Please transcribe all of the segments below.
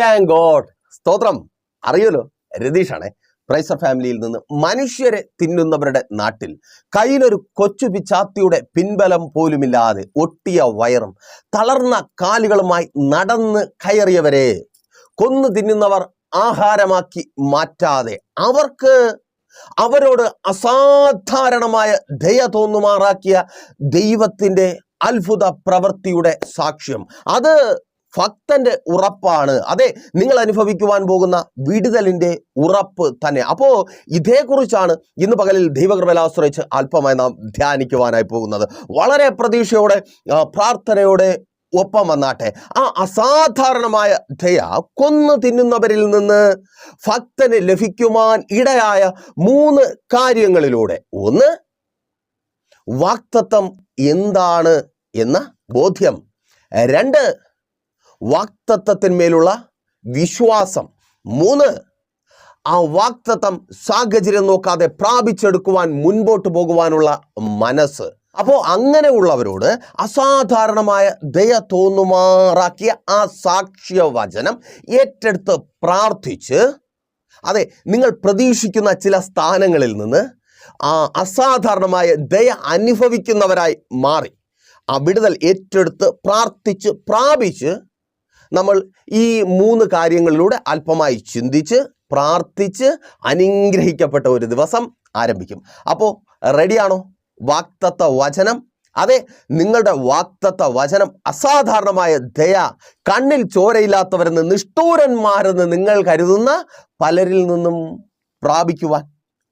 Thank God സ്തോത്രം. അറിയുമല്ലോ? രതീഷാണേ പ്രൈസർ ഫാമിലിയിൽ നിന്ന് മനുഷ്യരെ തിന്നുന്നവരുടെ നാട്ടിൽ കയ്യിലൊരു കൊച്ചു പിച്ചാത്തിയുടെ പിൻബലം പോലുമില്ലാതെ ഒട്ടിയ വയറും തളർന്ന കാലുകളുമായി നടന്ന് കയറിയവരെ കൊന്നു തിന്നുന്നവർ ആഹാരമാക്കി മാറ്റാതെ അവർക്ക് അവരോട് അസാധാരണമായ ദയ തോന്നുമാറാക്കിയ ദൈവത്തിന്റെ അത്ഭുത പ്രവൃത്തിയുടെ സാക്ഷ്യം. അത് ഭക്തന്റെ ഉറപ്പാണ്. അതെ നിങ്ങൾ അനുഭവിക്കുവാൻ പോകുന്ന വിടുതലിന്റെ ഉറപ്പ് തന്നെ. അപ്പോൾ ഇതേക്കുറിച്ചാണ് ഇന്ന് പകലിൽ ദൈവകൃപയിൽ ആശ്രയിച്ച് അല്പമായി നാം ധ്യാനിക്കുവാനായി പോകുന്നത്. വളരെ പ്രതീക്ഷയോടെ പ്രാർത്ഥനയോടെ ഒപ്പം വന്നാട്ടെ. ആ അസാധാരണമായ ദയ കൊന്നു തിന്നുന്നവരിൽ നിന്ന് ഭക്തന് ലഭിക്കുവാൻ ഇടയായ മൂന്ന് കാര്യങ്ങളിലൂടെ. ഒന്ന് വാക്തത്വം എന്താണ് എന്ന ബോധ്യം. രണ്ട് വാക്തത്വത്തിന്മേലുള്ള വിശ്വാസം. മൂന്ന് ആ വാക്തത്വം സാഹചര്യം നോക്കാതെ പ്രാപിച്ചെടുക്കുവാൻ മുൻപോട്ട് പോകുവാനുള്ള മനസ്സ്. അപ്പോൾ അങ്ങനെയുള്ളവരോട് അസാധാരണമായ ദയ തോന്നുമാറാക്കിയ ആ സാക്ഷ്യവചനം ഏറ്റെടുത്ത് പ്രാർത്ഥിച്ച് അതെ നിങ്ങൾ പ്രതീക്ഷിക്കുന്ന ചില സ്ഥാനങ്ങളിൽ നിന്ന് ആ അസാധാരണമായ ദയ അനുഭവിക്കുന്നവരായി മാറി. ആ വിടുതൽ ഏറ്റെടുത്ത് പ്രാർത്ഥിച്ച് പ്രാപിച്ച് നമ്മൾ ഈ മൂന്ന് കാര്യങ്ങളിലൂടെ അല്പമായി ചിന്തിച്ച് പ്രാർത്ഥിച്ച് അനുഗ്രഹിക്കപ്പെട്ട ഒരു ദിവസം ആരംഭിക്കും. അപ്പോൾ റെഡിയാണോ വാക്തത്വ വചനം. അതെ നിങ്ങളുടെ വാക്തത്വ വചനം അസാധാരണമായ ദയ കണ്ണിൽ ചോരയില്ലാത്തവരെന്ന് നിഷ്ഠൂരന്മാരെന്ന് നിങ്ങൾ കരുതുന്ന പലരിൽ നിന്നും പ്രാപിക്കുവാൻ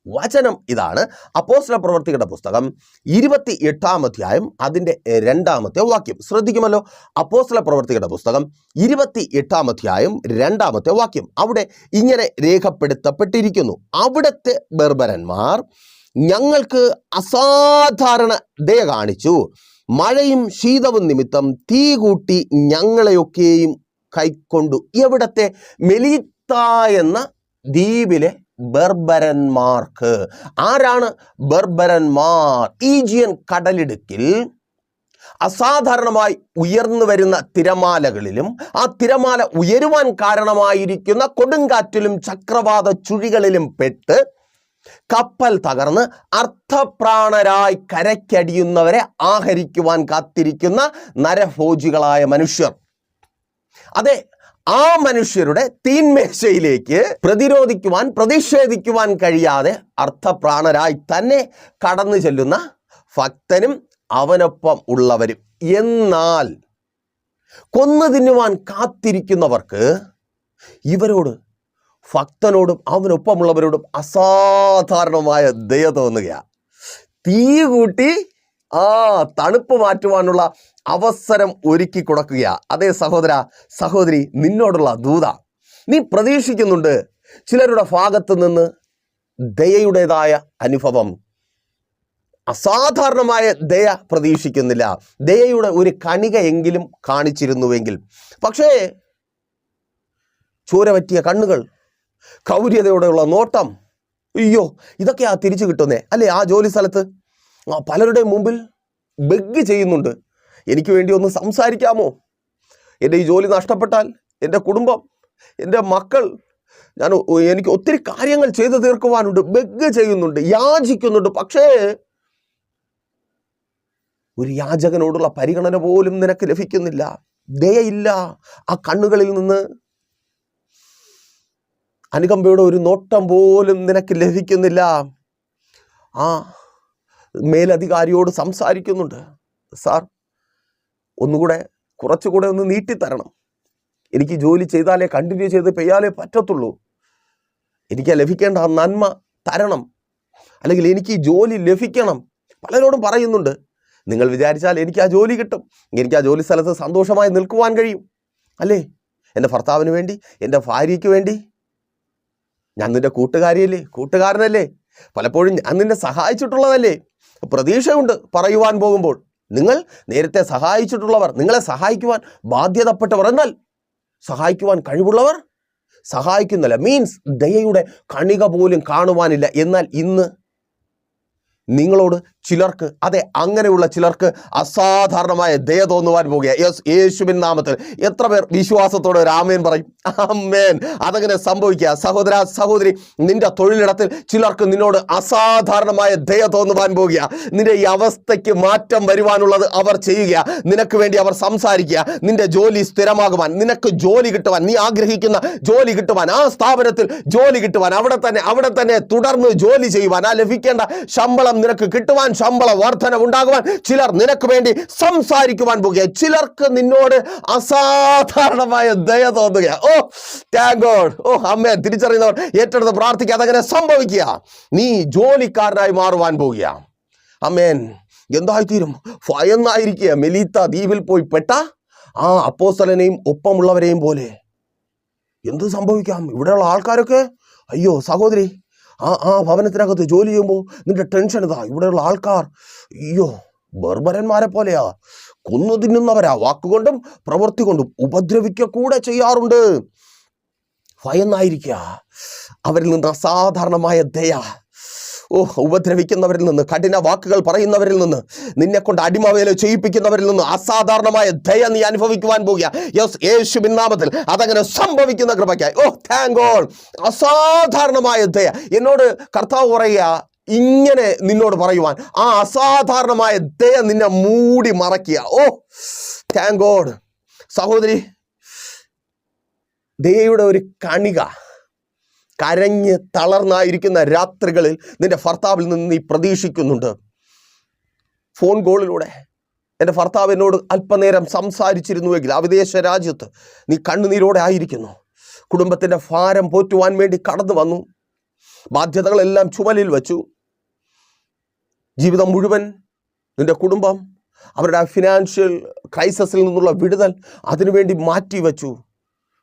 വചനം ഇതാണ് അപ്പോസ്ല പ്രവർത്തികളുടെ പുസ്തകം ഇരുപത്തി എട്ടാം അധ്യായം അതിന്റെ രണ്ടാമത്തെ വാക്യം. ശ്രദ്ധിക്കുമല്ലോ? അപ്പോസ്ല പ്രവർത്തികളുടെ പുസ്തകം ഇരുപത്തി എട്ടാം അധ്യായം രണ്ടാമത്തെ വാക്യം. അവിടെ ഇങ്ങനെ രേഖപ്പെടുത്തപ്പെട്ടിരിക്കുന്നു. അവിടുത്തെ ബർബരന്മാർ ഞങ്ങൾക്ക് അസാധാരണ ദയ കാണിച്ചു. മഴയും ശീതവും നിമിത്തം തീ കൂട്ടി ഞങ്ങളെയൊക്കെയും കൈക്കൊണ്ടു. എവിടത്തെ മെലീത്ത എന്ന ദ്വീപിലെ ബർബരന്മാർക്ക്. ആരാണ് ബർബരന്മാർ? ഈജിയൻ കടലിടുക്കിൽ അസാധാരണമായി ഉയർന്നു വരുന്ന തിരമാലകളിലും ആ തിരമാല ഉയരുവാൻ കാരണമായിരിക്കുന്ന കൊടുങ്കാറ്റിലും ചക്രവാത ചുഴികളിലും പെട്ട് കപ്പൽ തകർന്ന് അർത്ഥപ്രാണരായി കരയ്ക്കടിയുന്നവരെ ആഹരിക്കുവാൻ കാത്തിരിക്കുന്ന നരഭോജികളായ മനുഷ്യർ. അതെ ആ മനുഷ്യരുടെ തീന്മേശയിലേക്ക് പ്രതിരോധിക്കുവാൻ പ്രതിഷേധിക്കുവാൻ കഴിയാതെ അർത്ഥപ്രാണരായി തന്നെ കടന്നു ചെല്ലുന്ന ഭക്തനും അവനൊപ്പം ഉള്ളവരും. എന്നാൽ കൊന്നു തിന്നുവാൻ കാത്തിരിക്കുന്നവർക്ക് ഇവരോട് ഭക്തനോടും അവനൊപ്പമുള്ളവരോടും അസാധാരണമായ ദയ തോന്നുകയാണ്. തീ കൂട്ടി ആ തണുപ്പ് മാറ്റുവാനുള്ള അവസരം ഒരുക്കി കൊടുക്കുക അതെ സഹോദര സഹോദരി നിന്നോടുള്ള ദൂത. നീ പ്രതീക്ഷിക്കുന്നുണ്ട് ചിലരുടെ ഭാഗത്ത് നിന്ന് ദയയുടേതായ അനുഭവം. അസാധാരണമായ ദയ പ്രതീക്ഷിക്കുന്നില്ല. ദയയുടെ ഒരു കണികയെങ്കിലും കാണിച്ചിരുന്നുവെങ്കിൽ. പക്ഷേ ചോര പറ്റിയ കണ്ണുകൾ കൗര്യതയോടെയുള്ള നോട്ടം അയ്യോ ഇതൊക്കെയാ തിരിച്ചു കിട്ടുന്നേ. അല്ലേ ആ ജോലി സ്ഥലത്ത് പലരുടെയും മുമ്പിൽ ബെഗ് ചെയ്യുന്നുണ്ട്. എനിക്ക് വേണ്ടി ഒന്ന് സംസാരിക്കാമോ? എന്റെ ഈ ജോലി നഷ്ടപ്പെട്ടാൽ എന്റെ കുടുംബം എന്റെ മക്കൾ ഞാൻ എനിക്ക് ഒത്തിരി കാര്യങ്ങൾ ചെയ്തു തീർക്കുവാനുണ്ട് ബെഗ് ചെയ്യുന്നുണ്ട് യാചിക്കുന്നുണ്ട്. പക്ഷേ ഒരു യാചകനോടുള്ള പരിഗണന പോലും നിനക്ക് ലഭിക്കുന്നില്ല. ദയയില്ല. ആ കണ്ണുകളിൽ നിന്ന് അനുകമ്പയുടെ ഒരു നോട്ടം പോലും നിനക്ക് ലഭിക്കുന്നില്ല. ആ മേലധികാരിയോട് സംസാരിക്കുന്നുണ്ട്. സാർ ഒന്നുകൂടെ കുറച്ചുകൂടെ ഒന്ന് നീട്ടിത്തരണം. എനിക്ക് ജോലി ചെയ്താലേ കണ്ടിന്യൂ ചെയ്ത് പെയ്യാലേ പറ്റത്തുള്ളൂ. എനിക്ക് ലഭിക്കേണ്ട ആ നന്മ തരണം. അല്ലെങ്കിൽ എനിക്ക് ജോലി ലഭിക്കണം. പലരോടും പറയുന്നുണ്ട്. നിങ്ങൾ വിചാരിച്ചാൽ എനിക്ക് ആ ജോലി കിട്ടും. എനിക്ക് ആ ജോലി സ്ഥലത്ത് സന്തോഷമായി നിൽക്കുവാൻ കഴിയും. അല്ലേ? എന്റെ ഭർത്താവിന് വേണ്ടി എന്റെ ഭാര്യയ്ക്ക് വേണ്ടി. ഞാൻ നിന്റെ കൂട്ടുകാരിയല്ലേ? കൂട്ടുകാരനല്ലേ? പലപ്പോഴും ഞാൻ നിന്നെ സഹായിച്ചിട്ടുള്ളതല്ലേ? പ്രതീക്ഷയുണ്ട് പറയുവാൻ പോകുമ്പോൾ. നിങ്ങൾ നേരത്തെ സഹായിച്ചിട്ടുള്ളവർ നിങ്ങളെ സഹായിക്കുവാൻ ബാധ്യതപ്പെട്ടവർ എന്നാൽ സഹായിക്കുവാൻ കഴിവുള്ളവർ സഹായിക്കുന്നില്ല. മീൻസ് ദയയുടെ കണിക പോലും കാണുവാനില്ല. എന്നാൽ ഇന്ന് നിങ്ങളോട് ചിലർക്ക് അതെ അങ്ങനെയുള്ള ചിലർക്ക് അസാധാരണമായ ദയ തോന്നുവാൻ പോകുക യെസ് യേശുവിൻ നാമത്തിൽ. എത്ര പേർ വിശ്വാസത്തോടെ ഒരു ആമേൻ പറയും? ആമേൻ. അതങ്ങനെ സംഭവിക്കുക. സഹോദര സഹോദരി നിന്റെ തൊഴിലിടത്തിൽ ചിലർക്ക് നിന്നോട് അസാധാരണമായ ദയ തോന്നുവാൻ പോകുക നിന്റെ ഈ അവസ്ഥയ്ക്ക് മാറ്റം വരുവാനുള്ളത് അവർ ചെയ്യുക നിനക്ക് വേണ്ടി അവർ സംസാരിക്കുക. നിന്റെ ജോലി സ്ഥിരമാകുവാൻ നിനക്ക് ജോലി കിട്ടുവാൻ നീ ആഗ്രഹിക്കുന്ന ജോലി കിട്ടുവാൻ ആ സ്ഥാപനത്തിൽ ജോലി കിട്ടുവാൻ അവിടെ തന്നെ അവിടെ തന്നെ തുടർന്ന് ജോലി ചെയ്യുവാൻ ആ ലഭിക്കേണ്ട ശമ്പളം നിനക്ക് കിട്ടുവാൻ ശമ്പള വർധന ഉണ്ടാകുവാൻ ചിലർ നിനക്ക് വേണ്ടി സംസാരിക്കുവാൻ പോകുക. ചിലർക്ക് നിന്നോട് അസാധാരണമായ ദയ തോന്നുക. ഓ താങ്ക് ഗോഡ് ഓ അമ്മയെ തിരിച്ചറിയുന്നവർ ഏറ്റെടുത്ത് പ്രാർത്ഥിക്കുക അതങ്ങനെ സംഭവിക്കുക. നീ ജോലിക്കാരനായി മാറുവാൻ പോകുക. അമ്മേൻ എന്തായിത്തീരും? ഭയന്നായിരിക്കുക. മെലീത്ത ദ്വീപിൽ പോയി പെട്ട ആ അപ്പോസ്തലനെയും ഒപ്പമുള്ളവരെയും പോലെ. എന്ത് സംഭവിക്കാം? ഇവിടെയുള്ള ആൾക്കാരൊക്കെ? അയ്യോ സഹോദരി ആ ആ ഭവനത്തിനകത്ത് ജോലി ചെയ്യുമ്പോൾ നിന്റെ ടെൻഷൻ ഇതാ. ഇവിടെയുള്ള ആൾക്കാർ അയ്യോ ബർബരന്മാരെ പോലെയാ കൊന്നു തിന്നുന്നവരാ. വാക്കുകൊണ്ടും പ്രവൃത്തി കൊണ്ടും ഉപദ്രവിക്കുക കൂടെ ചെയ്യാറുണ്ട്. ഭയന്നായിരിക്കുക അവരിൽ നിന്ന് അസാധാരണമായ ദയ ഓ ഉപദ്രവിക്കുന്നവരിൽ നിന്ന് കഠിന വാക്കുകൾ പറയുന്നവരിൽ നിന്ന് നിന്നെ കൊണ്ട് അടിമവേല ചെയ്യിപ്പിക്കുന്നവരിൽ നിന്ന് അസാധാരണമായ ദയ നീ അനുഭവിക്കുവാൻ പോകുക. യെസ് യേശു നാമത്തിൽ അതങ്ങനെ സംഭവിക്കുന്ന കൃപയ്ക്കായി. ഓ താങ്ക് ഗോഡ് അസാധാരണമായ ദയ. എന്നോട് കർത്താവ് പറയുക ഇങ്ങനെ നിന്നോട് പറയുവാൻ. ആ അസാധാരണമായ ദയ നിന്നെ മൂടി മറക്കുക ഓ താങ്ക് ഗോഡ് സഹോദരി ദയയുടെ ഒരു കണിക. കരഞ്ഞ് തളർന്നായിരിക്കുന്ന രാത്രികളിൽ നിന്റെ ഭർത്താവിൽ നിന്ന് നീ പ്രതീക്ഷിക്കുന്നുണ്ട്. ഫോൺ കോളിലൂടെ എന്റെ ഭർത്താവ് എന്നോട് അല്പനേരം സംസാരിച്ചിരുന്നുവെങ്കിൽ ആ വിദേശ രാജ്യത്ത് നീ കണ്ണുനീരോടെ ആയിരിക്കുന്നു. കുടുംബത്തിന്റെ ഭാരം പോറ്റുവാൻ വേണ്ടി കടന്നു വന്നു. ബാധ്യതകളെല്ലാം ചുമലിൽ വച്ചു. ജീവിതം മുഴുവൻ നിന്റെ കുടുംബം അവരുടെ ഫിനാൻഷ്യൽ ക്രൈസിസിൽ നിന്നുള്ള വിടുതൽ അതിനുവേണ്ടി മാറ്റി വച്ചു.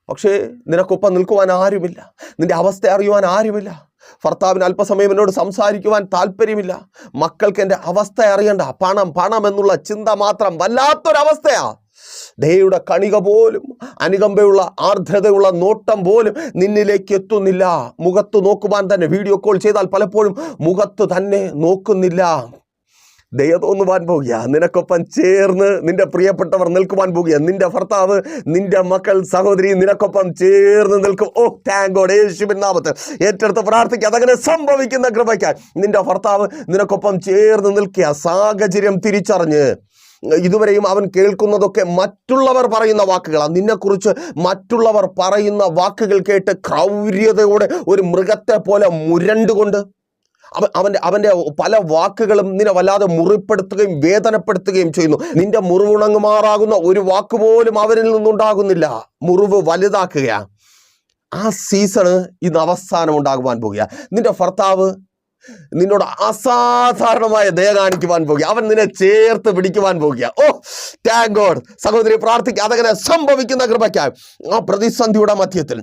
പക്ഷേ നിനക്കൊപ്പം നിൽക്കുവാൻ ആരുമില്ല. നിന്റെ അവസ്ഥ അറിയുവാൻ ആരുമില്ല. ഭർത്താവിന് അല്പസമയം എന്നോട് സംസാരിക്കുവാൻ താല്പര്യമില്ല. മക്കൾക്ക് എന്റെ അവസ്ഥ അറിയണ്ട. പണം പണം എന്നുള്ള ചിന്ത മാത്രം വല്ലാത്തൊരവസ്ഥയാ. ദയയുടെ കണിക പോലും അനുകമ്പയുള്ള ആർദ്രതയുള്ള നോട്ടം പോലും നിന്നിലേക്ക് എത്തുന്നില്ല. മുഖത്ത് നോക്കുവാൻ തന്നെ വീഡിയോ കോൾ ചെയ്താൽ പലപ്പോഴും മുഖത്ത് തന്നെ നോക്കുന്നില്ല. ദയ തോന്നുവാൻ പോകുക. നിനക്കൊപ്പം ചേർന്ന് നിന്റെ പ്രിയപ്പെട്ടവർ നിൽക്കുവാൻ പോകുക. നിന്റെ ഭർത്താവ് നിന്റെ മക്കൾ സഹോദരി നിനക്കൊപ്പം ചേർന്ന് നിൽക്കും. ഓ താങ്കോട് യേശുവിൻ നാമത്ത് ഏറ്റെടുത്ത് പ്രാർത്ഥിക്കുക. അതങ്ങനെ സംഭവിക്കുന്ന കൃപയ്ക്കായി നിന്റെ ഭർത്താവ് നിനക്കൊപ്പം ചേർന്ന് നിൽക്കുക. സാഹചര്യം തിരിച്ചറിഞ്ഞ് ഇതുവരെയും അവൻ കേൾക്കുന്നതൊക്കെ മറ്റുള്ളവർ പറയുന്ന വാക്കുകളാണ്. നിന്നെക്കുറിച്ച് മറ്റുള്ളവർ പറയുന്ന വാക്കുകൾ കേട്ട് ക്രൗര്യതയോടെ ഒരു മൃഗത്തെ പോലെ മുരണ്ടുകൊണ്ട് അവന്റെ അവന്റെ പല വാക്കുകളും നിന്നെ വല്ലാതെ മുറിപ്പെടുത്തുകയും വേദനപ്പെടുത്തുകയും ചെയ്യുന്നു. നിന്റെ മുറിവുണങ്ങുമാറാകുന്ന ഒരു വാക്ക് പോലും അവരിൽ നിന്നുണ്ടാകുന്നില്ല. മുറിവ് വലുതാക്കുകയാണ് ആ സീസണ് ഇന്ന് അവസാനം ഉണ്ടാകുവാൻ പോകുക നിന്റെ ഭർത്താവ് നിന്നോട് അസാധാരണമായ ദയ കാണിക്കുവാൻ പോകുക അവൻ നിന്നെ ചേർത്ത് പിടിക്കുവാൻ പോകുക ഓ താങ്ക് ഗോഡ് സഹോദരി പ്രാർത്ഥിക്കുക അതങ്ങനെ സംഭവിക്കുന്ന കൃപയ്ക്കായി. ആ പ്രതിസന്ധിയുടെ മധ്യത്തിൽ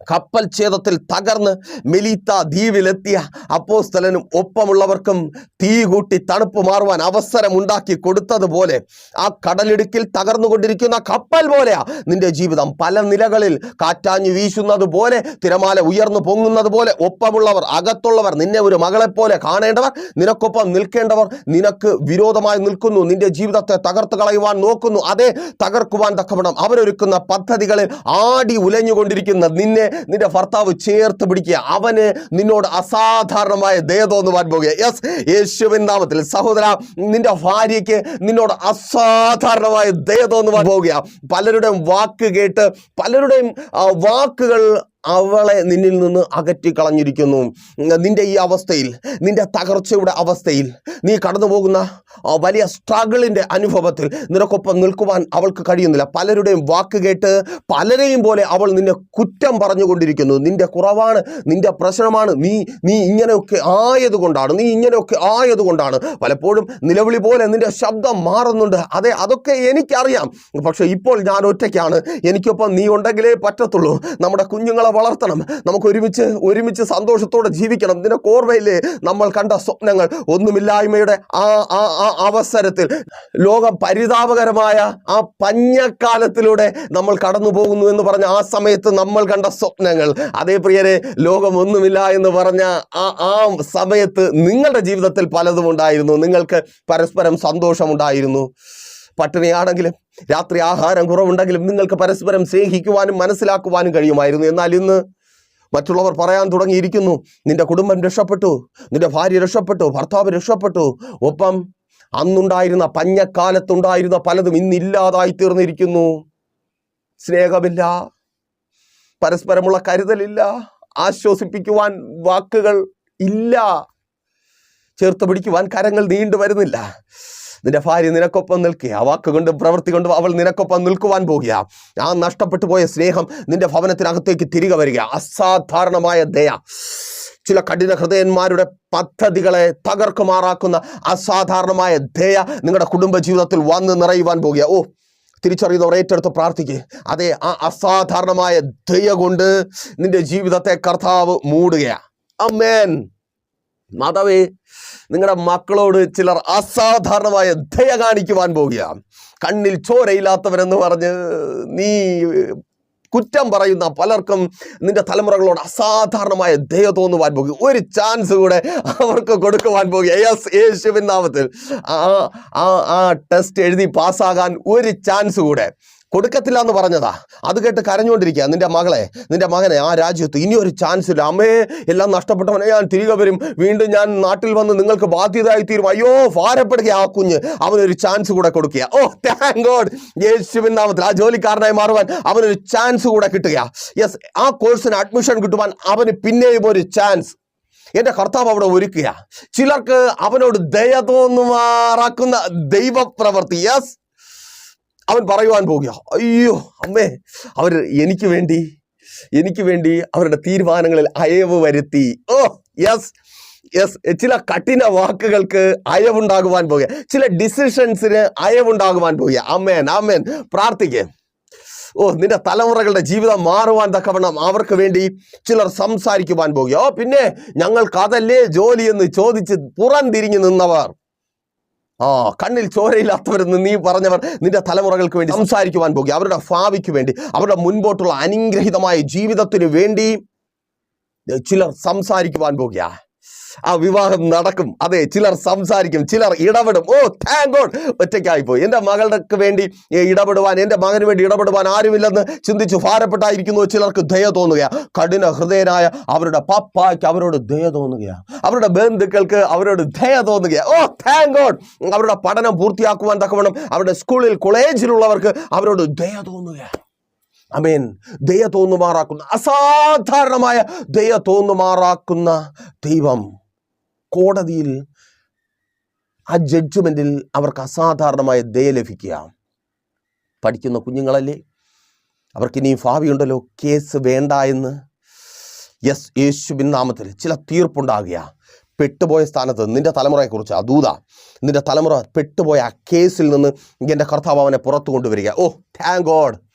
കപ്പൽ ഛേദത്തിൽ തകർന്ന് മെലീത്ത ദ്വീപിലെത്തിയ അപ്പോസ്തലനും ഒപ്പമുള്ളവർക്കും തീ കൂട്ടി തണുപ്പ് മാറുവാൻ അവസരം ഉണ്ടാക്കി കൊടുത്തതുപോലെ ആ കടലിടുക്കിൽ തകർന്നുകൊണ്ടിരിക്കുന്ന കപ്പൽ പോലെയാ നിന്റെ ജീവിതം. പല നിലകളിൽ കാറ്റാഞ്ഞു വീശുന്നത് പോലെ തിരമാല ഉയർന്നു പൊങ്ങുന്നത് പോലെ ഒപ്പമുള്ളവർ അകത്തുള്ളവർ നിന്നെ ഒരു മകളെപ്പോലെ കാണേണ്ടവർ നിനക്കൊപ്പം നിൽക്കേണ്ടവർ നിനക്ക് വിരോധമായി നിൽക്കുന്നു. നിന്റെ ജീവിതത്തെ തകർത്ത് കളയുവാൻ നോക്കുന്നു. അതേ തകർക്കുവാൻ തക്കവണ്ണം അവരൊരുക്കുന്ന പദ്ധതികളിൽ ആടി ഉലഞ്ഞുകൊണ്ടിരിക്കുന്ന നിന്നെ നിന്റെ ഭർത്താവ് ചേർത്ത് പിടിക്കുക. അവന് നിന്നോട് അസാധാരണമായ ദയ തോന്നുവാൻ പോകുക. യെസ് യേശുവിൻ നാമത്തിൽ. സഹോദര നിന്റെ ഭാര്യയ്ക്ക് നിന്നോട് അസാധാരണമായ ദയ തോന്നുവാൻ പോകുക. പലരുടെയും വാക്ക് കേട്ട് പലരുടെയും വാക്കുകൾ അവളെ നിന്നിൽ നിന്ന് അകറ്റി കളഞ്ഞിരിക്കുന്നു. നിന്റെ ഈ അവസ്ഥയിൽ നിന്റെ തകർച്ചയുടെ അവസ്ഥയിൽ നീ കടന്നു പോകുന്ന വലിയ സ്ട്രഗിളിന്റെ അനുഭവത്തിൽ നിനക്കൊപ്പം നിൽക്കുവാൻ അവൾക്ക് കഴിയുന്നില്ല. പലരുടെയും വാക്ക് കേട്ട് പലരെയും പോലെ അവൾ നിന്നെ കുറ്റം പറഞ്ഞുകൊണ്ടിരിക്കുന്നു. നിന്റെ കുറവാണ് നിന്റെ പ്രശ്നമാണ്. നീ നീ ഇങ്ങനെയൊക്കെ ആയതുകൊണ്ടാണ് നീ ഇങ്ങനെയൊക്കെ ആയതുകൊണ്ടാണ്. പലപ്പോഴും നിലവിളി പോലെ നിന്റെ ശബ്ദം മാറുന്നുണ്ട്. അതെ അതൊക്കെ എനിക്കറിയാം. പക്ഷേ ഇപ്പോൾ ഞാൻ ഒറ്റയ്ക്കാണ്. എനിക്കൊപ്പം നീ ഉണ്ടെങ്കിലേ പറ്റത്തുള്ളൂ. നമ്മുടെ കുഞ്ഞുങ്ങളെ വളർത്തണം. നമുക്ക് ഒരുമിച്ച് ഒരുമിച്ച് സന്തോഷത്തോടെ ജീവിക്കണം. ഇതിന്റെ ഓർമ്മയില്ലേ? നമ്മൾ കണ്ട സ്വപ്നങ്ങൾ. ഒന്നുമില്ലായ്മയുടെ ആ ആ അവസരത്തിൽ ലോകം പരിതാപകരമായ ആ പഞ്ഞക്കാലത്തിലൂടെ നമ്മൾ കടന്നു പോകുന്നു എന്ന് പറഞ്ഞ ആ സമയത്ത് നമ്മൾ കണ്ട സ്വപ്നങ്ങൾ. അതേ പ്രിയരെ ലോകം ഒന്നുമില്ല എന്ന് പറഞ്ഞ ആ ആ സമയത്ത് നിങ്ങളുടെ ജീവിതത്തിൽ പലതും ഉണ്ടായിരുന്നു. നിങ്ങൾക്ക് പരസ്പരം സന്തോഷമുണ്ടായിരുന്നു. പട്ടിണിയാണെങ്കിലും രാത്രി ആഹാരം കുറവുണ്ടെങ്കിലും നിങ്ങൾക്ക് പരസ്പരം സ്നേഹിക്കുവാനും മനസ്സിലാക്കുവാനും കഴിയുമായിരുന്നു. എന്നാൽ ഇന്ന് മറ്റുള്ളവർ പറയാൻ തുടങ്ങിയിരിക്കുന്നു നിന്റെ കുടുംബം രക്ഷപ്പെട്ടു നിന്റെ ഭാര്യ രക്ഷപ്പെട്ടു ഭർത്താവ് രക്ഷപ്പെട്ടു. ഒപ്പം അന്നുണ്ടായിരുന്ന പഞ്ഞക്കാലത്തുണ്ടായിരുന്ന പലതും ഇന്നില്ലാതായി തീർന്നിരിക്കുന്നു. സ്നേഹമില്ല പരസ്പരമുള്ള കരുതലില്ല ആശ്വസിപ്പിക്കുവാൻ വാക്കുകൾ ഇല്ല ചേർത്ത് പിടിക്കുവാൻ കരങ്ങൾ നീണ്ടു വരുന്നില്ല നിന്റെ ഭാര്യ നിനക്കൊപ്പം നിൽക്കുക ആ വാക്കുകൊണ്ട് പ്രവൃത്തി കൊണ്ട് അവൾ നിനക്കൊപ്പം നിൽക്കുവാൻ പോകുക. ആ നഷ്ടപ്പെട്ടു പോയ സ്നേഹം നിന്റെ ഭവനത്തിനകത്തേക്ക് തിരികെ വരിക. അസാധാരണമായ ദയ. ചില കഠിന ഹൃദയന്മാരുടെ പദ്ധതികളെ തകർക്കുമാറാക്കുന്ന അസാധാരണമായ ദയ നിങ്ങളുടെ കുടുംബജീവിതത്തിൽ വന്ന് നിറയുവാൻ പോകുക. ഓ തിരിച്ചറിയുന്നവർ ഏറ്റെടുത്ത് പ്രാർത്ഥിക്കുക അതെ ആ അസാധാരണമായ ദയ കൊണ്ട് നിന്റെ ജീവിതത്തെ കർത്താവ് മൂടുകയാ. അമ്മേൻ. മാതാവേ നിങ്ങളുടെ മക്കളോട് ചിലർ അസാധാരണമായ ദയ കാണിക്കുവാൻ പോവുകയാണ് കണ്ണിൽ ചോരയില്ലാത്തവരെന്ന് പറഞ്ഞ് നീ കുറ്റം പറയുന്ന പലർക്കും നിന്റെ തലമുറകളോട് അസാധാരണമായ ദയ തോന്നുവാൻ പോകും. ഒരു ചാൻസ് കൂടെ അവർക്ക് കൊടുക്കുവാൻ യെസ് യേശുവിൻ നാമത്തിൽ. ആ ആ ആ ടെസ്റ്റ് എഴുതി പാസ്സാകാൻ ഒരു ചാൻസ് കൂടെ. കൊടുക്കത്തില്ല എന്ന് പറഞ്ഞതാ. അത് കേട്ട് കരഞ്ഞുകൊണ്ടിരിക്കുക നിന്റെ മകളെ നിന്റെ മകനെ ആ രാജ്യത്ത് ഇനി ഒരു ചാൻസ് ഇല്ല. അമ്മയെ എല്ലാം നഷ്ടപ്പെട്ടവനെ ഞാൻ തിരികെ വരും. വീണ്ടും ഞാൻ നാട്ടിൽ വന്ന് നിങ്ങൾക്ക് ബാധ്യതയായി തീരും. അയ്യോ ഭാരപ്പെടുക ആ കുഞ്ഞ്. അവനൊരു ചാൻസ് കൂടെ കൊടുക്കുക. ഓ താങ്ക് ഗോഡ് യേശുവിൻ നാമത്തിൽ ആ ജോലിക്കാരനായി മാറുവാൻ അവനൊരു ചാൻസ് കൂടെ കിട്ടുക യെസ് ആ കോഴ്സിന് അഡ്മിഷൻ കിട്ടുവാൻ അവന് പിന്നെയും ഒരു ചാൻസ് എന്റെ കർത്താവ് അവിടെ ഒരുക്കുക ചിലർക്ക് അവനോട് ദയ തോന്നുമാറാക്കുന്ന ദൈവപ്രവർത്തി യെസ് അവൻ പറയുവാൻ പോകുക അയ്യോ അമ്മേ അവർ എനിക്ക് വേണ്ടി എനിക്ക് വേണ്ടി അവരുടെ തീരുമാനങ്ങളിൽ അയവ് വരുത്തി. ഓ യെസ് യെസ് ചില കഠിന വാക്കുകൾക്ക് അയവുണ്ടാകുവാൻ പോകുക ചില ഡിസിഷൻസിന് അയവുണ്ടാകുവാൻ പോകുക. അമ്മേൻ അമ്മേൻ പ്രാർത്ഥിക്കേ. ഓ നിന്റെ തലമുറകളുടെ ജീവിതം മാറുവാൻ തക്കവണ്ണം അവർക്ക് വേണ്ടി ചിലർ സംസാരിക്കുവാൻ പോകുക. ഓ പിന്നെ ഞങ്ങൾക്ക് അതല്ലേ ജോലി എന്ന് ചോദിച്ച് പുറം തിരിഞ്ഞു നിന്നവർ. ആ കണ്ണിൽ ചോരയില്ലാത്തവരെന്ന് നീ പറഞ്ഞവർ നിന്റെ തലമുറകൾക്ക് വേണ്ടി സംസാരിക്കുവാൻ പോകുക. അവരുടെ ഭാവിക്ക് വേണ്ടി അവരുടെ മുൻപോട്ടുള്ള അനുഗ്രഹിതമായ ജീവിതത്തിന് വേണ്ടി ചിലർ സംസാരിക്കുവാൻ പോകുക. ആ വിവാഹം നടക്കും. അതെ ചിലർ സംസാരിക്കും ചിലർ ഇടപെടും. ഓ താങ്ക് ഗോഡ് ഒറ്റയ്ക്കായി പോയി. എന്റെ മകൾക്ക് വേണ്ടി ഇടപെടുവാൻ എന്റെ മകന് വേണ്ടി ഇടപെടുവാൻ ആരുമില്ലെന്ന് ചിന്തിച്ച്. ഭാരപ്പെട്ടായിരിക്കുന്നു ചിലർക്ക് ദയ തോന്നുക കഠിന ഹൃദയനായ അവരുടെ പപ്പായ്ക്ക് അവരോട് ദയ തോന്നുക അവരുടെ ബന്ധുക്കൾക്ക് അവരോട് ദയ തോന്നുക ഓ താങ്ക് ഗോഡ് അവരുടെ പഠനം പൂർത്തിയാക്കുവാൻ തക്കവണ്ണം അവരുടെ സ്കൂളിൽ കോളേജിലുള്ളവർക്ക് അവരോട് ദയ തോന്നുക അമേൻ ദയ തോന്നുമാറാക്കുന്ന അസാധാരണമായ ദയ തോന്നുമാറാക്കുന്ന ദൈവം കോടതിയിൽ ആ ജഡ്ജ്മെന്റിൽ അവർക്ക് അസാധാരണമായ ദയ ലഭിക്കുക. പഠിക്കുന്ന കുഞ്ഞുങ്ങളല്ലേ? അവർക്ക് ഇനിയും ഭാവിയുണ്ടല്ലോ കേസ് വേണ്ട എന്ന്. യെസ് യേശുവിൻ നാമത്തിൽ ചില തീർപ്പുണ്ടാകുക. പെട്ടുപോയ സ്ഥാനത്ത് നിന്റെ തലമുറയെക്കുറിച്ച് അതൂത നിന്റെ തലമുറ പെട്ടുപോയ ആ കേസിൽ നിന്ന് എന്റെ കർത്താവ് അവനെ പുറത്തു കൊണ്ടുവരിക. ഓ താങ്ക് ഗോഡ്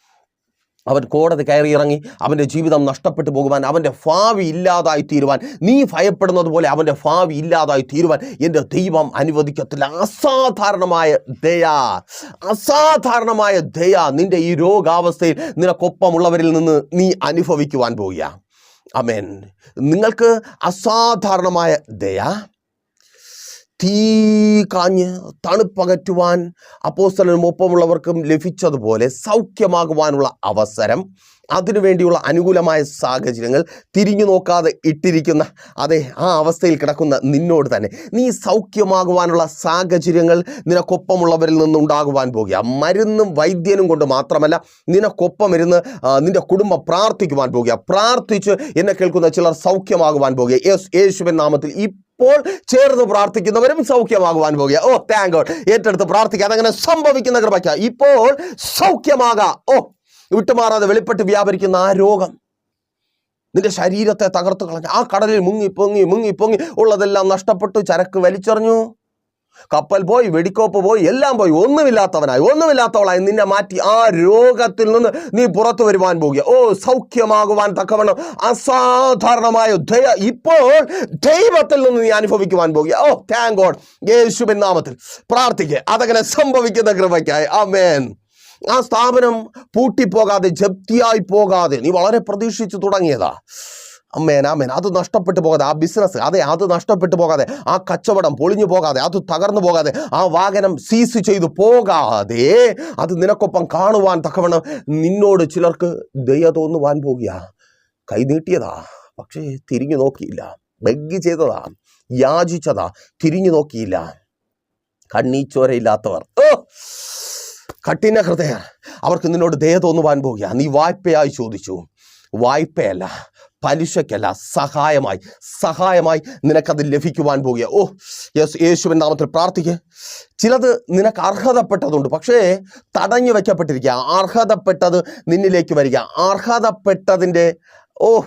അവൻ കോടതി കയറിയിറങ്ങി അവന്റെ ജീവിതം നഷ്ടപ്പെട്ടു പോകുവാൻ അവന്റെ ഭാവി ഇല്ലാതായി തീരുവാൻ നീ ഭയപ്പെടുന്നത് പോലെ അവന്റെ ഭാവി ഇല്ലാതായി തീരുവാൻ എന്റെ ദൈവം അനുവദിക്കത്തില്ല. അസാധാരണമായ ദയ അസാധാരണമായ ദയ നിന്റെ ഈ രോഗാവസ്ഥയിൽ നിനക്കൊപ്പമുള്ളവരിൽ നിന്ന് നീ അനുഭവിക്കുവാൻ പോവുക അമേൻ നിങ്ങൾക്ക് അസാധാരണമായ ദയ തീ കാഞ്ഞ് തണുപ്പകറ്റുവാൻ അപ്പോസ്തലനും ഒപ്പമുള്ളവർക്കും ലഭിച്ചതുപോലെ സൗഖ്യമാകുവാനുള്ള അവസരം അതിനുവേണ്ടിയുള്ള അനുകൂലമായ സാഹചര്യങ്ങൾ തിരിഞ്ഞു നോക്കാതെ ഇട്ടിരിക്കുന്ന അതെ ആ അവസ്ഥയിൽ കിടക്കുന്ന നിന്നോട് തന്നെ നീ സൗഖ്യമാകുവാനുള്ള സാഹചര്യങ്ങൾ നിനക്കൊപ്പമുള്ളവരിൽ നിന്നുണ്ടാകുവാൻ പോകുക. മരുന്നും വൈദ്യനും കൊണ്ട് മാത്രമല്ല നിനക്കൊപ്പം ഇരുന്ന് നിന്റെ കുടുംബം പ്രാർത്ഥിക്കുവാൻ പോകുക. പ്രാർത്ഥിച്ച് എന്നെ കേൾക്കുന്ന ചിലർ സൗഖ്യമാകുവാൻ പോകുക. യേശുവൻ നാമത്തിൽ നാമത്തിൽ ഇപ്പോൾ ചേർന്ന് പ്രാർത്ഥിക്കുന്നവരും സൗഖ്യമാകുവാൻ പോകുക. ഓ താങ്ക് ഗോഡ് ഏറ്റെടുത്ത് പ്രാർത്ഥിക്കുക അതങ്ങനെ സംഭവിക്കുന്ന കൃപയ്ക്ക. ഇപ്പോൾ സൗഖ്യമാകാം. ഓ വിട്ടുമാറാതെ വെളിപ്പെട്ട് വ്യാപരിക്കുന്ന ആ രോഗം. നിന്റെ ശരീരത്തെ തകർത്ത് കളഞ്ഞു ആ കടലിൽ മുങ്ങി പൊങ്ങി മുങ്ങി പൊങ്ങി ഉള്ളതെല്ലാം നഷ്ടപ്പെട്ടു ചരക്ക് വലിച്ചെറിഞ്ഞു. കപ്പൽ പോയി വെടിക്കോപ്പ് പോയി എല്ലാം പോയി. ഒന്നുമില്ലാത്തവനായി ഒന്നുമില്ലാത്തവളായി നിന്നെ മാറ്റി ആ രോഗത്തിൽ നിന്ന് നീ പുറത്തു വരുവാൻ പോകുക. ഓ സൗഖ്യമാകുവാൻ തക്കവണ്ണം അസാധാരണമായ ദയ ഇപ്പോൾ ദൈവത്തിൽ നിന്ന് നീ അനുഭവിക്കുവാൻ പോകുക. ഓ താങ്ക് ഗോഡ് യേശു നാമത്തിൽ പ്രാർത്ഥിക്കുക. അതങ്ങനെ സംഭവിക്കുന്ന കൃപയ്ക്കായി. ആമേൻ ആ സ്ഥാപനം പൂട്ടിപ്പോകാതെ ജപ്തിയായി പോകാതെ നീ വളരെ പ്രതീക്ഷിച്ചു തുടങ്ങിയതാ. അമ്മേൻ അമ്മേൻ അത് നഷ്ടപ്പെട്ടു പോകാതെ ആ ബിസിനസ് അതെ അത് നഷ്ടപ്പെട്ടു പോകാതെ ആ കച്ചവടം പൊളിഞ്ഞു പോകാതെ അത് തകർന്നു പോകാതെ ആ വാഹനം സീസ് ചെയ്തു പോകാതെ അത് നിനക്കൊപ്പം കാണുവാൻ തക്കവണ്ണം നിന്നോട് ചിലർക്ക് ദയ തോന്നുവാൻ പോകുക. കൈനീട്ടിയതാ പക്ഷേ തിരിഞ്ഞു നോക്കിയില്ല. ബെഗ് ചെയ്തതാ യാചിച്ചതാ തിരിഞ്ഞു നോക്കിയില്ല. കണ്ണീച്ചോരയില്ലാത്തവർ ഓ! കഠിന ഹൃദയ അവർക്ക് നിന്നോട് ദയ തോന്നുവാൻ പോകുക. നീ വായ്പയായി ചോദിച്ചു. വായ്പയല്ല പലിശയ്ക്കല്ല സഹായമായി. സഹായമായി നിനക്കത് ലഭിക്കുവാൻ പോകുക. ഓ യെസ് യേശുവിൻ നാമത്തിൽ പ്രാർത്ഥിക്കുക ചിലത് നിനക്ക് അർഹതപ്പെട്ടതുണ്ട് പക്ഷേ തടഞ്ഞു വയ്ക്കപ്പെട്ടിരിക്കുക അർഹതപ്പെട്ടത് നിന്നിലേക്ക് വരിക. അർഹതപ്പെട്ടതിന്റെ ഓ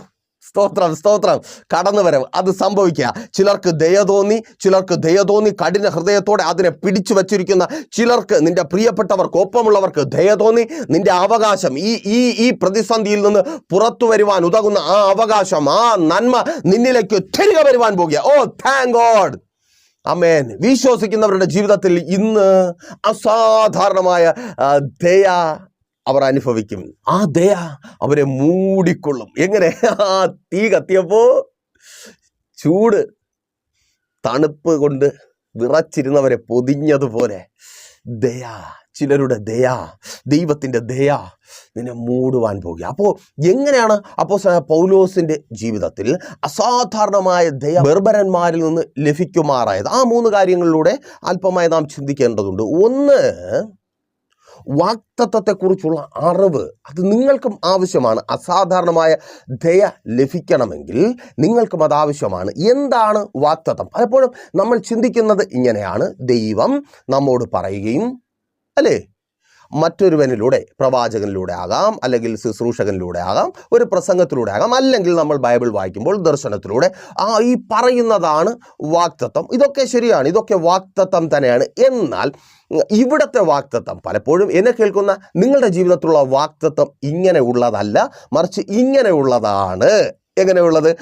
സ്തോത്രം സ്തോത്രം. കടന്നു വരവ് അത് സംഭവിക്കുക. ചിലർക്ക് ദയ തോന്നി ചിലർക്ക് ദയ തോന്നി കഠിന ഹൃദയത്തോടെ അതിനെ പിടിച്ചു വച്ചിരിക്കുന്ന ചിലർക്ക് നിന്റെ പ്രിയപ്പെട്ടവർക്ക് ഒപ്പമുള്ളവർക്ക് ദയ തോന്നി നിന്റെ അവകാശം ഈ ഈ ഈ പ്രതിസന്ധിയിൽ നിന്ന് പുറത്തു വരുവാൻ ഉതകുന്ന ആ അവകാശം ആ നന്മ നിന്നിലേക്ക് തിരികെ വരുവാൻ പോകുക. ഓ താങ്ക് ഗോഡ് അമേൻ വിശ്വസിക്കുന്നവരുടെ ജീവിതത്തിൽ ഇന്ന് അസാധാരണമായ ദയ അവർ അനുഭവിക്കും. ആ ദയ അവരെ മൂടിക്കൊള്ളും. എങ്ങനെ? ആ തീ കത്തിയപ്പോ ചൂട് തണുപ്പ് കൊണ്ട് വിറച്ചിരുന്നവരെ പൊതിഞ്ഞതുപോലെ ദയ ചിലരുടെ ദയ ദൈവത്തിന്റെ ദയ നിന്നെ മൂടുവാൻ പോകുക. അപ്പോൾ എങ്ങനെയാണ് അപ്പോൾ പൗലോസിന്റെ ജീവിതത്തിൽ അസാധാരണമായ ദയ ബർബരന്മാരിൽ നിന്ന് ലഭിക്കുമാറായത്? ആ മൂന്ന് കാര്യങ്ങളിലൂടെ അല്പമായി നാം ചിന്തിക്കേണ്ടതുണ്ട്. ഒന്ന് വാക്തത്വത്തെക്കുറിച്ചുള്ള അറിവ് അത് നിങ്ങൾക്കും ആവശ്യമാണ്. അസാധാരണമായ ദയ ലഭിക്കണമെങ്കിൽ നിങ്ങൾക്കും അത് ആവശ്യമാണ്. എന്താണ് വാക്തത്വം? പലപ്പോഴും നമ്മൾ ചിന്തിക്കുന്നത് ഇങ്ങനെയാണ്. ദൈവം നമ്മോട് പറയുകയും അല്ലേ? മറ്റൊരുവനിലൂടെ പ്രവാചകനിലൂടെ ആകാം അല്ലെങ്കിൽ ശുശ്രൂഷകനിലൂടെ ആകാം ഒരു പ്രസംഗത്തിലൂടെ ആകാം അല്ലെങ്കിൽ നമ്മൾ ബൈബിൾ വായിക്കുമ്പോൾ ദർശനത്തിലൂടെ. ആ ഈ പറയുന്നതാണ് വാക്തത്വം. ഇതൊക്കെ ശരിയാണ് ഇതൊക്കെ വാക്തത്വം തന്നെയാണ്. എന്നാൽ ഇവിടത്തെ വാക്തത്വം പലപ്പോഴും എന്നെ കേൾക്കുന്ന നിങ്ങളുടെ ജീവിതത്തിലുള്ള വാക്തത്വം ഇങ്ങനെ ഉള്ളതല്ല മറിച്ച് ഇങ്ങനെ ഉള്ളതാണ്. എങ്ങനെയുള്ളത്?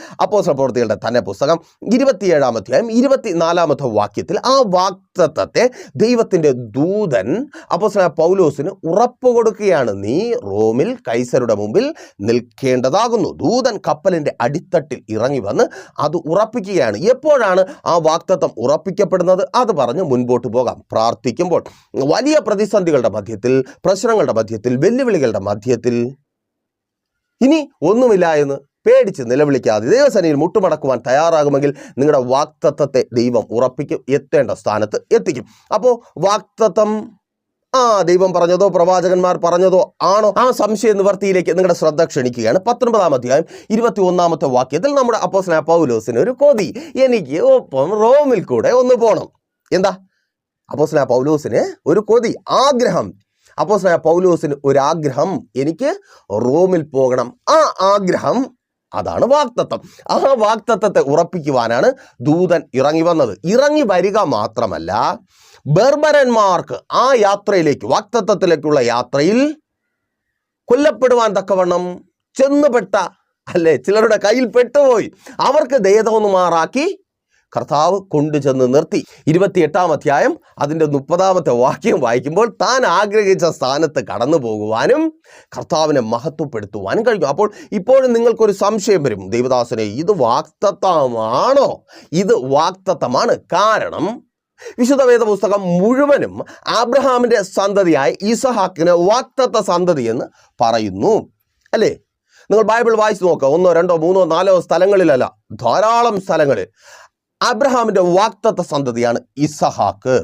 പ്രവൃത്തികളുടെ തന്നെ പുസ്തകം ഇരുപത്തിയേഴാം അധ്യായം ഇരുപത്തിനാലാമത്തെ വാക്യത്തിൽ ആ വാക്തത്വത്തെ ദൈവത്തിന്റെ ദൂതൻ അപ്പോസ്തല പൗലോസിന് ഉറപ്പ് കൊടുക്കുകയാണ്. നീ റോമിൽ കൈസരുടെ മുമ്പിൽ നിൽക്കേണ്ടതാകുന്നു. ദൂതൻ കപ്പലിന്റെ അടിത്തട്ടിൽ ഇറങ്ങി വന്ന് അത് ഉറപ്പിക്കുകയാണ്. എപ്പോഴാണ് ആ വാക്തത്വം ഉറപ്പിക്കപ്പെടുന്നത്? അത് പറഞ്ഞ് മുൻപോട്ട് പോകാം. പ്രാർത്ഥിക്കുമ്പോൾ വലിയ പ്രതിസന്ധികളുടെ മധ്യത്തിൽ പ്രശ്നങ്ങളുടെ മധ്യത്തിൽ വെല്ലുവിളികളുടെ മധ്യത്തിൽ. ഇനി ഒന്നുമില്ല എന്ന് പേടിച്ച് നിലവിളിക്കാതെ ദൈവസേനയിൽ മുട്ടുമടക്കുവാൻ തയ്യാറാകുമെങ്കിൽ നിങ്ങളുടെ വാക്തത്വത്തെ ദൈവം ഉറപ്പിക്കും എത്തേണ്ട സ്ഥാനത്ത് എത്തിക്കും. അപ്പോൾ വാക്തത്വം ആ ദൈവം പറഞ്ഞതോ പ്രവാചകന്മാർ പറഞ്ഞതോ ആണോ? ആ സംശയ നിവർത്തിയിലേക്ക് നിങ്ങളുടെ ശ്രദ്ധ ക്ഷണിക്കുകയാണ്. പത്തൊൻപതാം അധ്യായം ഇരുപത്തി ഒന്നാമത്തെ വാക്യത്തിൽ നമ്മുടെ അപ്പോസ്ന പൗലോസിന് ഒരു കൊതി. എനിക്ക് ഒപ്പം റോമിൽ കൂടെ ഒന്ന് പോകണം എന്താ? അപ്പോസ്ന പൗലോസിന് ഒരു കൊതി ആഗ്രഹം. അപ്പോസ്ന പൗലോസിന് ഒരു ആഗ്രഹം എനിക്ക് റോമിൽ പോകണം. ആ ആഗ്രഹം അതാണ് വാക്തത്വം. ആ വാക്തത്വത്തെ ഉറപ്പിക്കുവാനാണ് ദൂതൻ ഇറങ്ങി വന്നത്. ഇറങ്ങി വരിക മാത്രമല്ല ബർബരന്മാർക്ക് ആ യാത്രയിലേക്ക് വാക്തത്വത്തിലേക്കുള്ള യാത്രയിൽ കൊല്ലപ്പെടുവാൻ തക്കവണ്ണം ചെന്നുപെട്ട അല്ലേ? ചിലരുടെ കയ്യിൽ പെട്ടുപോയി. അവർക്ക് ദയതോന്നുമാറാക്കി കർത്താവ് കൊണ്ടുചെന്ന് നിർത്തി. ഇരുപത്തിയെട്ടാം അധ്യായം അതിന്റെ മുപ്പതാമത്തെ വാക്യം വായിക്കുമ്പോൾ താൻ ആഗ്രഹിച്ച സ്ഥാനത്ത് കടന്നു പോകുവാനും കർത്താവിനെ മഹത്വപ്പെടുത്തുവാനും കഴിഞ്ഞു അപ്പോൾ ഇപ്പോഴും നിങ്ങൾക്കൊരു സംശയം വരും. ദൈവദാസനെ ഇത് വാക്തത്വമാണോ? ഇത് വാക്തത്വമാണ്. കാരണം വിശുദ്ധ വേദ പുസ്തകം മുഴുവനും ആബ്രഹാമിന്റെ സന്തതിയായ ഇസഹാക്കിന് വാക്തത്വ സന്തതി എന്ന് പറയുന്നു. അല്ലേ? നിങ്ങൾ ബൈബിൾ വായിച്ചു നോക്കുക ഒന്നോ രണ്ടോ മൂന്നോ നാലോ സ്ഥലങ്ങളിലല്ല. ധാരാളം സ്ഥലങ്ങളിൽ അബ്രഹാമിന്റെ വാക്തത്വ സന്തതിയാണ് ഇസഹാക്ക്.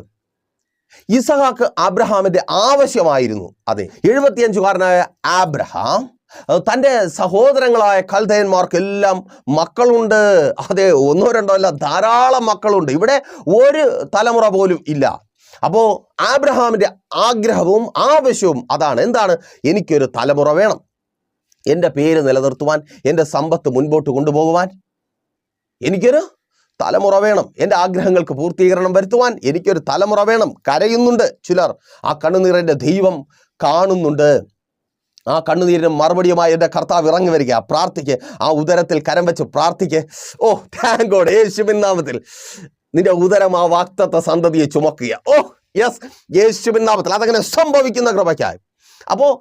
ഇസഹാക്ക് അബ്രഹാമിന്റെ ആവശ്യമായിരുന്നു. അതെ എഴുപത്തിയഞ്ചുകാരനായ ആബ്രഹാം തന്റെ സഹോദരങ്ങളായ കൽദയന്മാർക്കെല്ലാം മക്കളുണ്ട്. അതെ ഒന്നോ രണ്ടോ അല്ല ധാരാളം മക്കളുണ്ട്. ഇവിടെ ഒരു തലമുറ പോലും ഇല്ല. അപ്പോൾ ആബ്രഹാമിന്റെ ആഗ്രഹവും ആവശ്യവും അതാണ്. എന്താണ്? എനിക്കൊരു തലമുറ വേണം. എന്റെ പേര് നിലനിർത്തുവാൻ എന്റെ സമ്പത്ത് മുൻപോട്ട് കൊണ്ടുപോകുവാൻ. എനിക്കൊരു തലമുറ വേണം. എന്റെ ആഗ്രഹങ്ങൾക്ക് പൂർത്തീകരണം വരുത്തുവാൻ എനിക്കൊരു തലമുറ വേണം. കരയുന്നുണ്ട് ചിലർ. ആ കണ്ണുനീറിന്റെ ദൈവം കാണുന്നുണ്ട്. ആ കണ്ണുനീരിന് മറുപടിയുമായി എന്റെ കർത്താവ് ഇറങ്ങി വരിക. പ്രാർത്ഥിക്ക് ആ ഉദരത്തിൽ കരം വെച്ച് പ്രാർത്ഥിക്ക്. ഓ താങ്ക് ഗോഡ് യേശുവിൻ നാമത്തിൽ. നിന്റെ ഉദരം ആ വാക്തത്വ സന്തതിയെ ചുമക്കുക. ഓ യെസ് യേശുവിൻ നാമത്തിൽ. അതങ്ങനെ സംഭവിക്കുന്ന കൃപയ്ക്കായി. അപ്പോൾ